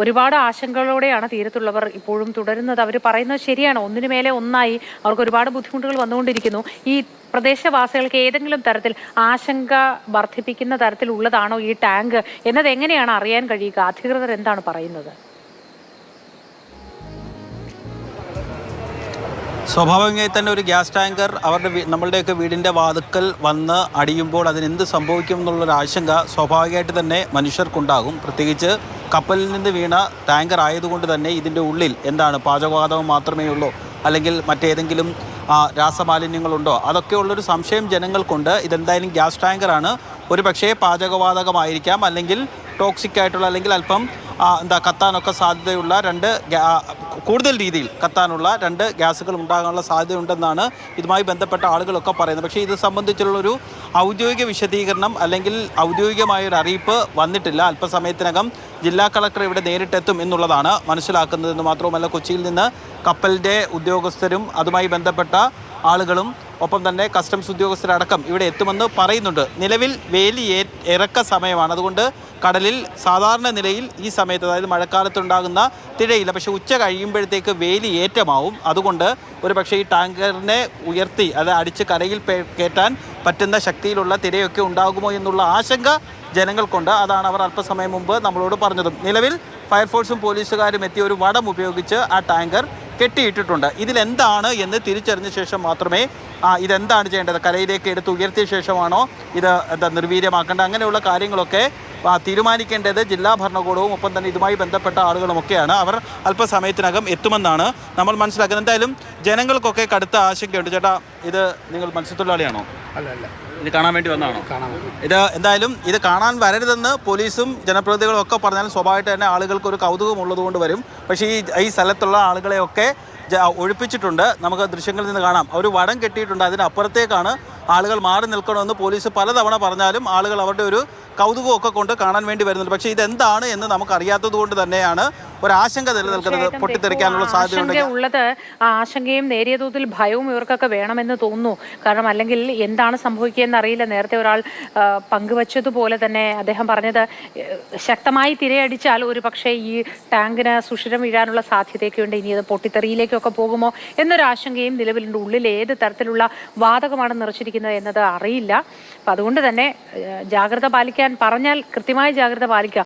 ഒരുപാട് ആശങ്കകളോടെയാണ് തീരത്തുള്ളവർ ഇപ്പോഴും തുടരുന്നത്. അവർ പറയുന്നത് ശരിയാണ്. ഒന്നിനു മേലെ ഒന്നായി അവർക്ക് ഒരുപാട് ബുദ്ധിമുട്ടുകൾ വന്നുകൊണ്ടിരിക്കുന്നു. ഈ പ്രദേശവാസികൾക്ക് ഏതെങ്കിലും തരത്തിൽ ആശങ്ക വർദ്ധിപ്പിക്കുന്ന തരത്തിലുള്ളതാണോ ഈ ടാങ്ക്? എന്നത് എങ്ങനെയാണ് അറിയാൻ കഴിയുക? അധികൃതർ എന്താണ് പറയുന്നത്? സ്വാഭാവികമായി തന്നെ ഒരു ഗ്യാസ് ടാങ്കർ അവരുടെ നമ്മളുടെയൊക്കെ വീടിന്റെ വാതുക്കൽ വന്ന് അടിയുമ്പോൾ അതിനെന്ത് സംഭവിക്കും എന്നുള്ളൊരു ആശങ്ക സ്വാഭാവികമായിട്ട് തന്നെ മനുഷ്യർക്കുണ്ടാകും. പ്രത്യേകിച്ച് കപ്പലിൽ നിന്ന് വീണ ടാങ്കർ ആയതുകൊണ്ട് തന്നെ ഇതിന്റെ ഉള്ളിൽ എന്താണ് പാചകവാതകം മാത്രമേ ഉള്ളൂ? അല്ലെങ്കിൽ മറ്റേതെങ്കിലും രാസമാലിന്യങ്ങളുണ്ടോ? അതൊക്കെ ഉള്ളൊരു സംശയം ജനങ്ങൾക്കുണ്ട്. ഇതെന്തായാലും ഗ്യാസ് ടാങ്കറാണ്. ഒരു പക്ഷേ പാചകവാതകമായിരിക്കാം. അല്ലെങ്കിൽ ടോക്സിക് ആയിട്ടുള്ള അല്ലെങ്കിൽ അല്പം എന്താ കത്താനൊക്കെ സാധ്യതയുള്ള രണ്ട് കൂടുതൽ രീതിയിൽ കത്താനുള്ള രണ്ട് ഗ്യാസുകൾ ഉണ്ടാകാനുള്ള സാധ്യതയുണ്ടെന്നാണ് ഇതുമായി ബന്ധപ്പെട്ട ആളുകളൊക്കെ പറയുന്നത്. പക്ഷേ ഇത് സംബന്ധിച്ചുള്ളൊരു ഔദ്യോഗിക വിശദീകരണം അല്ലെങ്കിൽ ഔദ്യോഗികമായ ഒരു അറിയിപ്പ് വന്നിട്ടില്ല. അല്പസമയത്തിനകം ജില്ലാ കളക്ടർ ഇവിടെ നേരിട്ടെത്തും എന്നുള്ളതാണ് മനസ്സിലാക്കുന്നതെന്ന് മാത്രവുമല്ല കൊച്ചിയിൽ നിന്ന് കപ്പലിന്റെ ഉദ്യോഗസ്ഥരും അതുമായി ബന്ധപ്പെട്ട ആളുകളും ഒപ്പം തന്നെ കസ്റ്റംസ് ഉദ്യോഗസ്ഥരടക്കം ഇവിടെ എത്തുമെന്ന് പറയുന്നുണ്ട്. നിലവിൽ വേലി ഇറക്ക സമയമാണ്. അതുകൊണ്ട് കടലിൽ സാധാരണ നിലയിൽ ഈ സമയത്ത് അതായത് മഴക്കാലത്തുണ്ടാകുന്ന തിരയില്ല പക്ഷേ ഉച്ച കഴിയുമ്പോഴത്തേക്ക് വേലി ഏറ്റമാവും. അതുകൊണ്ട് ഒരു പക്ഷേ ഈ ടാങ്കറിനെ ഉയർത്തി അത് അടിച്ച് കരയിൽ കയറ്റാൻ പറ്റുന്ന ശക്തിയിലുള്ള തിരയൊക്കെ ഉണ്ടാകുമോ എന്നുള്ള ആശങ്ക ജനങ്ങൾക്കുണ്ട്. അതാണ് അവർ അല്പസമയം മുമ്പ് നമ്മളോട് പറഞ്ഞതും. നിലവിൽ ഫയർഫോഴ്സും പോലീസുകാരും എത്തിയ ഒരു വടം ഉപയോഗിച്ച് ആ ടാങ്കർ കെട്ടിയിട്ടിട്ടുണ്ട്. ഇതിലെന്താണ് എന്ന് തിരിച്ചറിഞ്ഞ ശേഷം മാത്രമേ ഇതെന്താണ് ചെയ്യേണ്ടത്? കരയിലേക്ക് എടുത്ത് ഉയർത്തിയ ശേഷമാണോ ഇത് എന്താ നിർവീര്യമാക്കേണ്ടത്? അങ്ങനെയുള്ള കാര്യങ്ങളൊക്കെ ആ, തീരുമാനിക്കേണ്ടത് ജില്ലാ ഭരണകൂടവും ഒപ്പം തന്നെ ഇതുമായി ബന്ധപ്പെട്ട ആളുകളുമൊക്കെയാണ്. അവർ അല്പസമയത്തിനകം എത്തുമെന്നാണ് നമ്മൾ മനസ്സിലാക്കുന്നത്. എന്തായാലും ജനങ്ങൾക്കൊക്കെ കടുത്ത ആശങ്കയുണ്ട്. ചേട്ടാ ഇത് നിങ്ങൾ മത്സ്യത്തൊഴിലാളിയാണോ? അല്ല അല്ല ഇത് കാണാൻ വേണ്ടി വന്നാണോ കാണാൻ ഇത് എന്തായാലും ഇത് കാണാൻ വരരുതെന്ന് പോലീസും ജനപ്രതിനിധികളും ഒക്കെ പറഞ്ഞാലും സ്വാഭാവികമായിട്ട് തന്നെ ആളുകൾക്ക് ഒരു കൗതുകം ഉള്ളതുകൊണ്ട് വരും. പക്ഷേ ഈ ഈ സ്ഥലത്തുള്ള ആളുകളെയൊക്കെ ഒഴിപ്പിച്ചിട്ടുണ്ട്. നമുക്ക് ദൃശ്യങ്ങളിൽ നിന്ന് കാണാം. ഒരു വടം കെട്ടിയിട്ടുണ്ട്. അതിനപ്പുറത്തേക്കാണ് ആളുകൾ മാറി നിൽക്കണമെന്ന് പോലീസ് പലതവണ പറഞ്ഞാലും ആളുകൾ അവരുടെ ഒരു കൗതുകമൊക്കെ കൊണ്ട് കാണാൻ വേണ്ടി വരുന്നുണ്ട്. പക്ഷേ ഇതെന്താണ് എന്ന് നമുക്കറിയാത്തത് കൊണ്ട് തന്നെയാണ് ഒരാശങ്ക നിലനിൽക്കുന്നത്. പൊട്ടിത്തെറിക്കാനുള്ള സാധ്യത ഉള്ളത് ആ ആശങ്കയും നേരിയ തോതിൽ ഭയവും ഇവർക്കൊക്കെ വേണമെന്ന് തോന്നുന്നു. കാരണം അല്ലെങ്കിൽ എന്താണ് സംഭവിക്കുകയെന്ന് അറിയില്ല. നേരത്തെ ഒരാൾ പങ്കുവച്ചതുപോലെ തന്നെ അദ്ദേഹം പറഞ്ഞത് ശക്തമായി തിരയടിച്ചാൽ ഒരു പക്ഷേ ഈ ടാങ്കിന് സുഷിരം വീഴാനുള്ള സാധ്യതയൊക്കെ ഉണ്ട്. ഇനി അത് പൊട്ടിത്തെറിയിലേക്കൊക്കെ പോകുമോ എന്നൊരു ആശങ്കയും നിലവിലുണ്ട്. ഉള്ളിൽ ഏത് തരത്തിലുള്ള വാതകമാണ് നിറച്ചിരിക്കുന്നത് എന്നത് അറിയില്ല. അപ്പം അതുകൊണ്ട് തന്നെ ജാഗ്രത പാലിക്കാൻ പറഞ്ഞാൽ കൃത്യമായ ജാഗ്രത പാലിക്കുക.